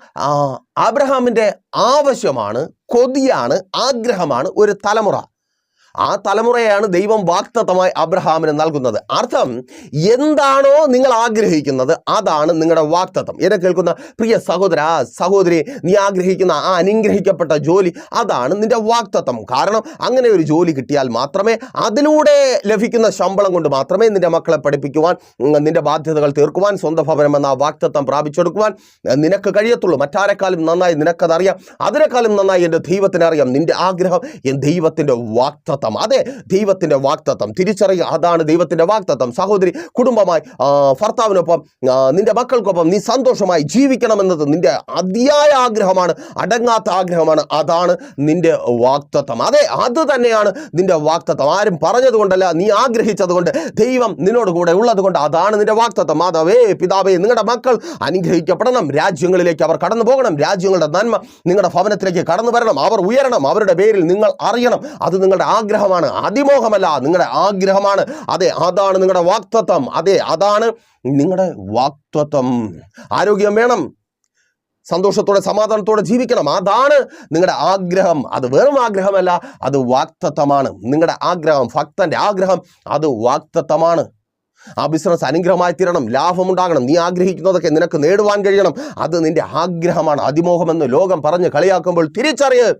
ആബ്രഹാമിന്റെ ആവശ്യമാണ് കൊതിയാണ് ആഗ്രഹമാണ് ഒരു തലമുറ. ആ തലമുറയാണ് ദൈവം വാക്തത്വമായി അബ്രഹാമിന് നൽകുന്നത്. അർത്ഥം എന്താണോ നിങ്ങൾ ആഗ്രഹിക്കുന്നത് അതാണ് നിങ്ങളുടെ വാക്തത്വം എന്നെ കേൾക്കുന്ന പ്രിയ സഹോദര സഹോദരി നീ ആഗ്രഹിക്കുന്ന ആ അനുഗ്രഹിക്കപ്പെട്ട ജോലി അതാണ് നിന്റെ വാക്തത്വം കാരണം അങ്ങനെ ഒരു ജോലി കിട്ടിയാൽ മാത്രമേ അതിലൂടെ ലഭിക്കുന്ന ശമ്പളം കൊണ്ട് മാത്രമേ നിന്റെ മക്കളെ പഠിപ്പിക്കുവാൻ നിന്റെ ബാധ്യതകൾ തീർക്കുവാൻ സ്വന്തം ഭവനം എന്ന വാക്തത്വം പ്രാപിച്ചെടുക്കുവാൻ നിനക്ക് കഴിയത്തുള്ളൂ. മറ്റാരെക്കാളും നന്നായി നിനക്കതറിയാം. അതിനേക്കാളും നന്നായി എന്റെ ദൈവത്തിനറിയാം നിന്റെ ആഗ്രഹം എൻ ദൈവത്തിന്റെ വാക്തത്വം അതെ ദൈവത്തിന്റെ വാക്തത്വം. തിരിച്ചറിയുക അതാണ് ദൈവത്തിന്റെ വാക്തത്വം. സഹോദരി കുടുംബമായി ഭർത്താവിനൊപ്പം നിന്റെ മക്കൾക്കൊപ്പം നീ സന്തോഷമായി ജീവിക്കണമെന്നത് നിന്റെ അതിയായ ആഗ്രഹമാണ് അടങ്ങാത്ത ആഗ്രഹമാണ്. അതാണ് നിന്റെ വാക്തത്വം. അതെ അത് തന്നെയാണ് നിന്റെ വാക്തത്വം. ആരും പറഞ്ഞതുകൊണ്ടല്ല നീ ആഗ്രഹിച്ചതുകൊണ്ട് ദൈവം നിന്നോട് കൂടെ ഉള്ളതുകൊണ്ട് അതാണ് നിന്റെ വാക്തത്വം. മാതാവേ പിതാവേ നിങ്ങളുടെ മക്കൾ അനുഗ്രഹിക്കപ്പെടണം. രാജ്യങ്ങളിലേക്ക് അവർ കടന്നു പോകണം. രാജ്യങ്ങളുടെ നന്മ നിങ്ങളുടെ ഭവനത്തിലേക്ക് കടന്നു വരണം. അവർ ഉയരണം. അവരുടെ പേരിൽ നിങ്ങൾ അറിയണം. അത് നിങ്ങളുടെ ആഗ്രഹമാണ്. അതിമോഹമല്ല നിങ്ങളുടെ ആഗ്രഹമാണ്. അതെ അതാണ് നിങ്ങളുടെ വാക്തത്വം. അതെ അതാണ് നിങ്ങളുടെ വാക്തത്വം. ആരോഗ്യം വേണം. സന്തോഷത്തോടെ സമാധാനത്തോടെ ജീവിക്കണം. അതാണ് നിങ്ങളുടെ ആഗ്രഹം. അത് വെറും ആഗ്രഹമല്ല അത് വാക്തത്വമാണ്. നിങ്ങളുടെ ആഗ്രഹം ഭക്തന്റെ ആഗ്രഹം അത് വാക്തത്വമാണ്. ആ ബിസിനസ് അനുഗ്രഹമായി തീരണം. ലാഭമുണ്ടാകണം നീ ആഗ്രഹിക്കുന്നതൊക്കെ നിനക്ക് നേടുവാൻ കഴിയണം. അത് നിന്റെ ആഗ്രഹമാണ്. അതിമോഹമെന്ന് ലോകം പറഞ്ഞ് കളിയാക്കുമ്പോൾ തിരിച്ചറിയ്.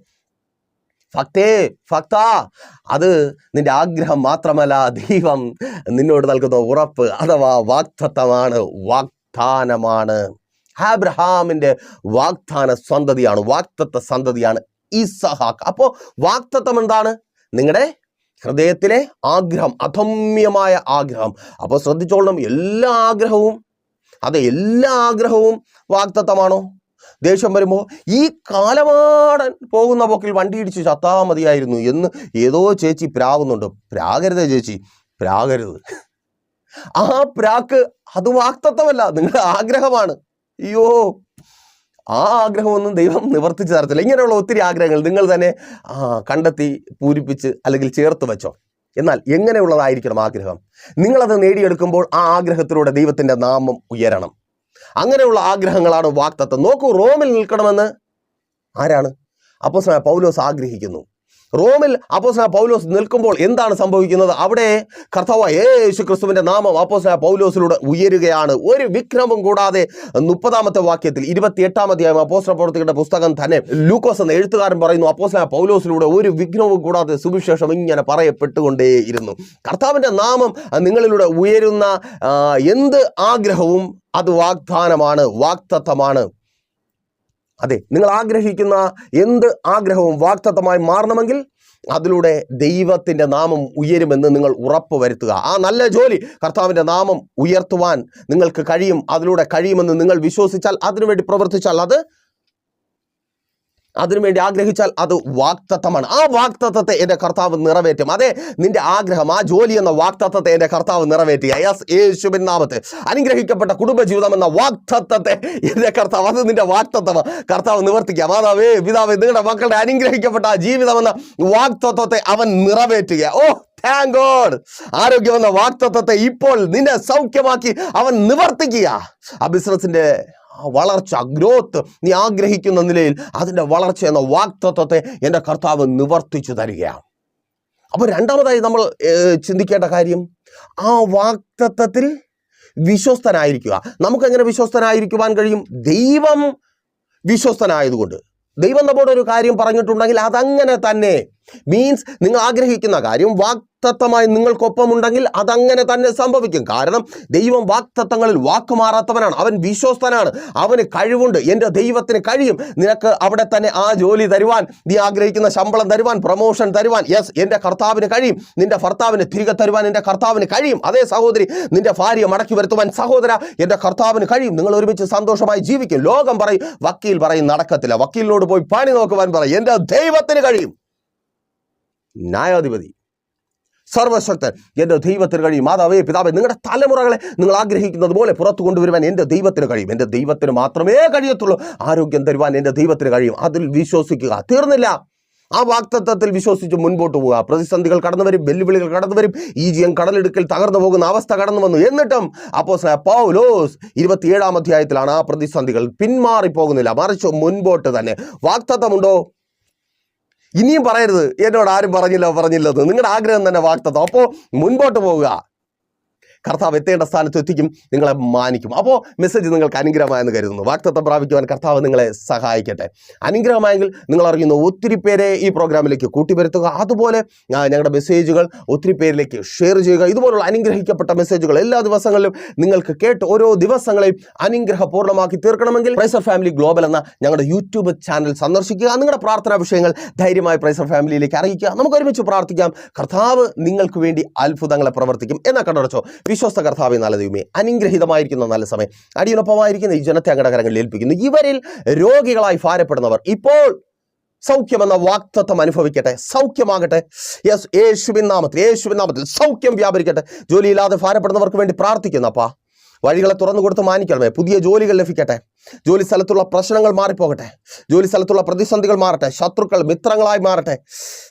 ഭക്തേ ഭക്ത അത് നിന്റെ ആഗ്രഹം മാത്രമല്ല ദൈവം നിന്നോട് നൽകുന്ന ഉറപ്പ് അഥവാ വാക്തത്വമാണ് വാഗ്ദാനമാണ് ആബ്രഹാമിന്റെ വാഗ്ദാന സന്തതിയാണ് വാക്തത്വ സന്തതിയാണ് ഇസഹാക്ക്. അപ്പോൾ വാക്തത്വം എന്താണ്? നിങ്ങളുടെ ഹൃദയത്തിലെ ആഗ്രഹം അധമ്യമായ ആഗ്രഹം. അപ്പോൾ ശ്രദ്ധിച്ചോളണം എല്ലാ ആഗ്രഹവും അതെ എല്ലാ ആഗ്രഹവും വാക്തത്വമാണോ? ദേഷ്യം വരുമ്പോൾ ഈ കാലമാടൻ പോകുന്ന പോക്കിൽ വണ്ടി ഇടിച്ച് ചത്താ മതിയായിരുന്നു എന്ന് ഏതോ ചേച്ചി പ്രാകുന്നുണ്ട് പ്രാകരുത് ചേച്ചി പ്രാകരുത്. ആ പ്രാക്ക് അത് വാക്തത്വമല്ല നിങ്ങളുടെ ആഗ്രഹമാണ്. അയ്യോ ആ ആഗ്രഹമൊന്നും ദൈവം നിവർത്തിച്ച് തരത്തില്ല. ഇങ്ങനെയുള്ള ഒത്തിരി ആഗ്രഹങ്ങൾ നിങ്ങൾ തന്നെ കണ്ടെത്തി പൂരിപ്പിച്ച് അല്ലെങ്കിൽ ചേർത്ത് വെച്ചോ. എന്നാൽ എങ്ങനെയുള്ളതായിരിക്കണം ആഗ്രഹം? നിങ്ങളത് നേടിയെടുക്കുമ്പോൾ ആ ആഗ്രഹത്തിലൂടെ ദൈവത്തിന്റെ നാമം ഉയരണം. അങ്ങനെയുള്ള ആഗ്രഹങ്ങളാണ് വാക്തത്വം. നോക്കൂ റോമിൽ നിൽക്കണമെന്ന് ആരാണ്? അപ്പോസ്തലൻ പൗലോസ് ആഗ്രഹിക്കുന്നു. റോമിൽ അപ്പോസന പൗലോസ് നിൽക്കുമ്പോൾ എന്താണ് സംഭവിക്കുന്നത്? അവിടെ കർത്താവ് യേശു ക്രിസ്തുവിന്റെ നാമം അപ്പോസന പൗലോസിലൂടെ ഉയരുകയാണ്. ഒരു വിക്രമം കൂടാതെ മുപ്പതാമത്തെ വാക്യത്തിൽ ഇരുപത്തിയെട്ടാം അധ്യായം അപ്പോസ്തല പ്രവർത്തികളുടെ പുസ്തകം തന്നെ ലൂക്കോസ് എന്ന എഴുത്തുകാരൻ പറയുന്നു അപ്പോസന പൗലോസിലൂടെ ഒരു വിഘ്നവും കൂടാതെ സുവിശേഷം ഇങ്ങനെ പറയപ്പെട്ടുകൊണ്ടേയിരുന്നു. കർത്താവിന്റെ നാമം നിങ്ങളിലൂടെ ഉയരുന്ന എന്ത് ആഗ്രഹവും അത് വാഗ്ദാനമാണ് വാക്തത്വമാണ് അതെ നിങ്ങൾ ആഗ്രഹിക്കുന്ന എന്ത് ആഗ്രഹവും വാക്തത്വമായി മാറണമെങ്കിൽ അതിലൂടെ ദൈവത്തിന്റെ നാമം ഉയരുമെന്ന് നിങ്ങൾ ഉറപ്പ് വരുത്തുക. ആ നല്ല ജോലി കർത്താവിന്റെ നാമം ഉയർത്തുവാൻ നിങ്ങൾക്ക് കഴിയും അതിലൂടെ കഴിയുമെന്ന് നിങ്ങൾ വിശ്വസിച്ചാൽ അതിനുവേണ്ടി പ്രവർത്തിച്ചാൽ അത് അതിനുവേണ്ടി ആഗ്രഹിച്ചാൽ അത് വാക്തത്വമാണ്. ആ വാക്തത്വത്തെ എന്റെ കർത്താവ് നിറവേറ്റും. അതെ നിന്റെ ആഗ്രഹം ആ ജോലി എന്ന വാക്തത്വത്തെ എന്റെ കർത്താവ് നിറവേറ്റി. അയാസ് യേശുബിൻ നാമത്ത് അനുഗ്രഹിക്കപ്പെട്ട കുടുംബജീവിതം എന്ന വാക്തത്വത്തെ എന്റെ കർത്താവ് അത് നിന്റെ വാക്തത്വം. കർത്താവ് നിവർത്തിക്കുക. മാതാവേ പിതാവേ നിങ്ങളുടെ മക്കളുടെ അനുഗ്രഹിക്കപ്പെട്ട ആ ജീവിതം എന്ന വാക്തത്വത്തെ അവൻ നിറവേറ്റുക. ഓ താങ്ക് ഗോഡ് ആരോഗ്യം എന്ന വാക്തത്വത്തെ ഇപ്പോൾ നിന്നെ സൗഖ്യമാക്കി അവൻ നിവർത്തിക്കുക. ആ ബിസിനസിന്റെ വളർച്ച ഗ്രോത്ത് നീ ആഗ്രഹിക്കുന്ന നിലയിൽ അതിന്റെ വളർച്ച എന്ന വാക്തത്വത്തെ എന്റെ കർത്താവ് നിവർത്തിച്ചു തരികയാണ്. അപ്പോൾ രണ്ടാമതായി നമ്മൾ ചിന്തിക്കേണ്ട കാര്യം ആ വാക്തത്വത്തിൽ വിശ്വസ്തനായിരിക്കുക. നമുക്കെങ്ങനെ വിശ്വസ്തനായിരിക്കുവാൻ കഴിയും? ദൈവം വിശ്വസ്തനായതുകൊണ്ട്. ദൈവം നമ്മോട് ഒരു കാര്യം പറഞ്ഞിട്ടുണ്ടെങ്കിൽ അതങ്ങനെ തന്നെ. മീൻസ് നിങ്ങൾ ആഗ്രഹിക്കുന്ന കാര്യം വാക്തത്വമായി നിങ്ങൾക്കൊപ്പമുണ്ടെങ്കിൽ അതങ്ങനെ തന്നെ സംഭവിക്കും. കാരണം ദൈവം വാക്തത്വങ്ങളിൽ വാക്കുമാറാത്തവനാണ്. അവൻ വിശ്വസ്തനാണ്. അവന് കഴിവുണ്ട്. എന്റെ ദൈവത്തിന് കഴിയും. നിനക്ക് അവിടെ തന്നെ ആ ജോലി തരുവാൻ നീ ആഗ്രഹിക്കുന്ന ശമ്പളം തരുവാൻ പ്രൊമോഷൻ തരുവാൻ യെസ് എന്റെ കർത്താവിന് കഴിയും. നിന്റെ ഭർത്താവിന് തിരികെ തരുവാൻ എന്റെ കർത്താവിന് കഴിയും. അതേ സഹോദരി നിന്റെ ഭാര്യ മടക്കി വരുത്തുവാൻ സഹോദര എന്റെ കർത്താവിന് കഴിയും. നിങ്ങൾ ഒരുമിച്ച് സന്തോഷമായി ജീവിക്കും. ലോകം പറയും വക്കീൽ പറയും നടക്കത്തില്ല. വക്കീലിനോട് പോയി പണി നോക്കുവാൻ പറയും. എന്റെ ദൈവത്തിന് കഴിയും. ന്യായാധിപതി. സർവശക്തൻ. എന്റെ ദൈവത്തിന് കഴിയും. മാതാവേ പിതാവേ നിങ്ങളുടെ തലമുറകളെ നിങ്ങൾ ആഗ്രഹിക്കുന്നത് പോലെ പുറത്തു കൊണ്ടുവരുവാൻ എന്റെ ദൈവത്തിന് കഴിയും. എന്റെ ദൈവത്തിന് മാത്രമേ കഴിയത്തുള്ളൂ. ആരോഗ്യം തരുവാൻ എന്റെ ദൈവത്തിന് കഴിയും. അതിൽ വിശ്വസിക്കുക. തീർന്നില്ല. ആ വാക്തത്വത്തിൽ വിശ്വസിച്ച് മുൻപോട്ട് പോവുക. പ്രതിസന്ധികൾ കടന്നു വരും വെല്ലുവിളികൾ കടന്നു വരും. ഈജിയം കടലെടുക്കൽ തകർന്നു പോകുന്ന അവസ്ഥ കടന്നു വന്നു. എന്നിട്ടും അപ്പോൾ പൗലോസ് ഇരുപത്തിയേഴാം അധ്യായത്തിലാണ് ആ പ്രതിസന്ധികൾ പിന്മാറി പോകുന്നില്ല മറിച്ച് മുൻപോട്ട് തന്നെ. വാക്തത്വമുണ്ടോ? ഇനിയും പറയരുത്. എന്നോട് ആരും പറഞ്ഞില്ല പറഞ്ഞില്ലെന്ന് നിങ്ങളുടെ ആഗ്രഹം തന്നെ വാക്തത്വം അപ്പോൾ മുൻപോട്ട് പോവുക. കർത്താവ് എത്തേണ്ട സ്ഥാനത്ത് എത്തിക്കും നിങ്ങളെ മാനിക്കും. അപ്പോൾ മെസ്സേജ് നിങ്ങൾക്ക് അനുഗ്രഹമായെന്ന് കരുതുന്നു. വാക്തത്വം പ്രാപിക്കുവാൻ കർത്താവ് നിങ്ങളെ സഹായിക്കട്ടെ. അനുഗ്രഹമായെങ്കിൽ നിങ്ങൾ അറിയുന്ന ഒത്തിരി പേരെ ഈ പ്രോഗ്രാമിലേക്ക് കൂട്ടിവരുത്തുക. അതുപോലെ ഞങ്ങളുടെ മെസ്സേജുകൾ ഒത്തിരി പേരിലേക്ക് ഷെയർ ചെയ്യുക. ഇതുപോലുള്ള അനുഗ്രഹിക്കപ്പെട്ട മെസ്സേജുകൾ എല്ലാ ദിവസങ്ങളിലും നിങ്ങൾക്ക് കേട്ട് ഓരോ ദിവസങ്ങളെയും അനുഗ്രഹപൂർണമാക്കി തീർക്കണമെങ്കിൽ പ്രൈസർ ഫാമിലി ഗ്ലോബൽ എന്ന ഞങ്ങളുടെ യൂട്യൂബ് ചാനൽ സന്ദർശിക്കുക. നിങ്ങളുടെ പ്രാർത്ഥനാ വിഷയങ്ങൾ ധൈര്യമായി പ്രൈസർ ഫാമിലിയിലേക്ക് അറിയിക്കുക. നമുക്ക് ഒരുമിച്ച് പ്രാർത്ഥിക്കാം. കർത്താവ് നിങ്ങൾക്ക് വേണ്ടി അത്ഭുതങ്ങളെ പ്രവർത്തിക്കും. എന്നാ കണ്ടടച്ചോ വിശ്വസ്ത കർത്താവ് നല്ല ദൈവമേ അനുഗ്രഹീതമായിരിക്കുന്ന നല്ല സമയം. അടിയൊപ്പമായിരിക്കുന്ന ഈ ജനത്തെ അങ്ങടെ കരങ്ങളിൽ ഏൽപ്പിക്കുന്നു. ഇവരിൽ രോഗികളായി ഭാരപ്പെടുന്നവർ ഇപ്പോൾ സൗഖ്യമെന്ന വാക്തത്വം അനുഭവിക്കട്ടെ. സൗഖ്യമാകട്ടെ. യേശുവിൻ നാമത്തിൽ യേശുവിൻ നാമത്തിൽ സൗഖ്യം വ്യാപരിക്കട്ടെ. ജോലിയില്ലാതെ ഭാരപ്പെടുന്നവർക്ക് വേണ്ടി പ്രാർത്ഥിക്കുന്നു അപ്പാ. വഴികളെ തുറന്നു കൊടുത്ത് മാനിക്കണമേ. പുതിയ ജോലികൾ ലഭിക്കട്ടെ. ജോലി സ്ഥലത്തുള്ള പ്രശ്നങ്ങൾ മാറിപ്പോകട്ടെ. ജോലി സ്ഥലത്തുള്ള പ്രതിസന്ധികൾ മാറട്ടെ. ശത്രുക്കൾ മിത്രങ്ങളായി മാറട്ടെ.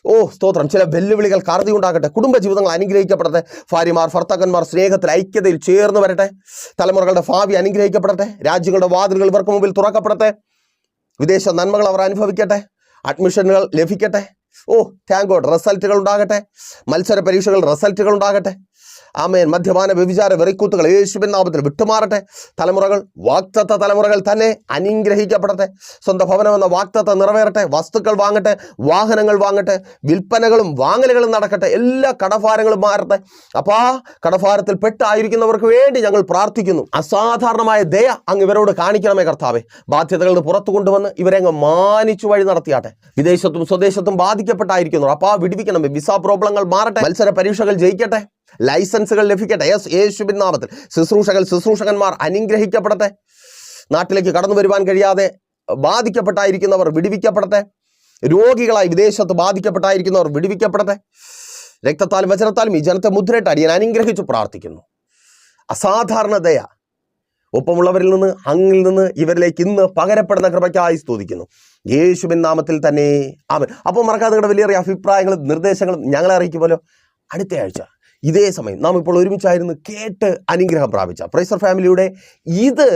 ഓ സ്തോത്രം. ചില വെല്ലുവിളികൾ കറുതി ഉണ്ടാകട്ടെ. കുടുംബജീവിതങ്ങൾ അനുഗ്രഹിക്കപ്പെടട്ടെ. ഭാര്യമാർ ഭർത്താക്കന്മാർ സ്നേഹത്തിൽ ഐക്യതയിൽ ചേർന്ന് വരട്ടെ. തലമുറകളുടെ ഭാവി അനുഗ്രഹിക്കപ്പെടട്ടെ. രാജ്യങ്ങളുടെ വാതിലുകൾ ഇവർക്ക് മുമ്പിൽ തുറക്കപ്പെടട്ടെ. വിദേശ നന്മകൾ അവർ അനുഭവിക്കട്ടെ. അഡ്മിഷനുകൾ ലഭിക്കട്ടെ. ഓ താങ്ക് ഗോഡ് റിസൾട്ടുകൾ ഉണ്ടാകട്ടെ. മത്സര പരീക്ഷകൾ റിസൾട്ടുകൾ ഉണ്ടാകട്ടെ. ആമേൻ. മദ്യപാന വ്യഭിചാര വെറിക്കൂത്തുകൾ യേശുവിൻ നാമത്തിൽ വിട്ടുമാറട്ടെ. തലമുറകൾ വാക്തത്വ തലമുറകൾ തന്നെ അനുഗ്രഹിക്കപ്പെടട്ടെ. സ്വന്തം ഭവനം എന്ന വാക്തത്വം നിറവേറട്ടെ. വസ്തുക്കൾ വാങ്ങട്ടെ വാഹനങ്ങൾ വാങ്ങട്ടെ വിൽപ്പനകളും വാങ്ങലുകളും നടക്കട്ടെ. എല്ലാ കടഭാരങ്ങളും മാറട്ടെ. അപ്പോൾ ആ കടഭാരത്തിൽ പെട്ടായിരിക്കുന്നവർക്ക് വേണ്ടി ഞങ്ങൾ പ്രാർത്ഥിക്കുന്നു. അസാധാരണമായ ദയ അങ്ങ് ഇവരോട് കാണിക്കണമേ കർത്താവെ. ബാധ്യതകളിൽ പുറത്തു കൊണ്ടുവന്ന് ഇവരെ അങ്ങ് മാനിച്ചു വഴി നടത്തിയാട്ടെ. വിദേശത്തും സ്വദേശത്തും ബാധിക്കപ്പെട്ടായിരിക്കുന്നു. അപ്പോൾ ആ വിടിവിക്കണമേ. വിസ പ്രോബ്ലങ്ങൾ മാറട്ടെ. മത്സര പരീക്ഷകൾ ജയിക്കട്ടെ. ലൈസൻസുകൾ ലഭിക്കട്ടെ. യെസ് യേശുവിൻ നാമത്തിൽ. ശുശ്രൂഷകൾ ശുശ്രൂഷകന്മാർ അനുഗ്രഹിക്കപ്പെടട്ടെ. നാട്ടിലേക്ക് കടന്നു വരുവാൻ കഴിയാതെ ബാധിക്കപ്പെട്ടായിരിക്കുന്നവർ വിടിവിക്കപ്പെടട്ടെ. രോഗികളായി വിദേശത്ത് ബാധിക്കപ്പെട്ടായിരിക്കുന്നവർ വിടിവിക്കപ്പെടട്ടെ. രക്തത്താലും വചനത്താലും ഈ ജനത്തെ മുദ്രയിട്ട് അടിയൻ അനുഗ്രഹിച്ചു പ്രാർത്ഥിക്കുന്നു. അസാധാരണ ദയ ഒപ്പമുള്ളവരിൽ നിന്ന് അങ്ങിൽ നിന്ന് ഇവരിലേക്ക് ഇന്ന് പകരപ്പെടുന്ന കൃപയ്ക്കായി സ്തുതിക്കുന്നു. യേശുബിൻ നാമത്തിൽ തന്നെ. ആമൻ. അപ്പോൾ മറക്കാതെ നിങ്ങളുടെ വലിയ അഭിപ്രായങ്ങളും നിർദ്ദേശങ്ങളും ഞങ്ങളെ അറിയിക്കുമല്ലോ. അടുത്ത ആഴ്ച. ഇതേ സമയം നാം ഇപ്പോൾ ഒരുമിച്ചായിരുന്നു കേട്ട് അനുഗ്രഹം പ്രാപിച്ച. പ്രൈസർ ഫാമിലിയുടെ ഇത്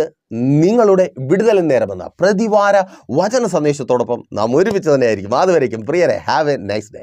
നിങ്ങളുടെ വിടുതൽ നേരമെന്ന പ്രതിവാര വചന സന്ദേശത്തോടൊപ്പം നാം ഒരുമിച്ച് തന്നെയായിരിക്കും. അതുവരേക്കും. പ്രിയരെ ഹാവ് എ നൈസ് ഡേ